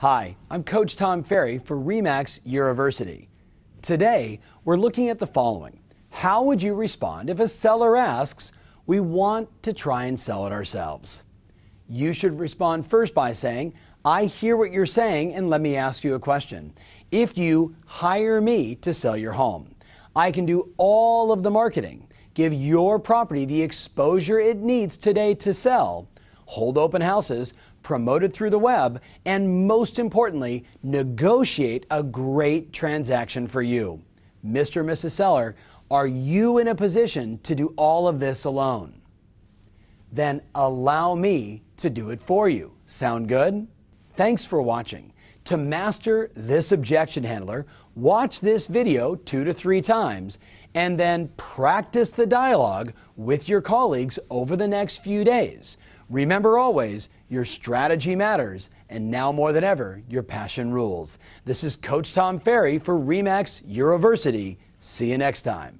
Hi, I'm Coach Tom Ferry for REMAX University. Today, we're looking at the following. How would you respond if a seller asks, We want to try and sell it ourselves? You should respond first by saying, I hear what you're saying, and let me ask you a question. If you hire me to sell your home, I can do all of the marketing, give your property the exposure it needs today to sell, hold open houses, promote it through the web, and most importantly, negotiate a great transaction for you. Mr. and Mrs. Seller, are you in a position to do all of this alone? Then allow me to do it for you. Sound good? Thanks for watching. To master this objection handler, watch this video two to three times and then practice the dialogue with your colleagues over the next few days. Remember always, your strategy matters, and now more than ever, your passion rules. This is Coach Tom Ferry for REMAX University. See you next time.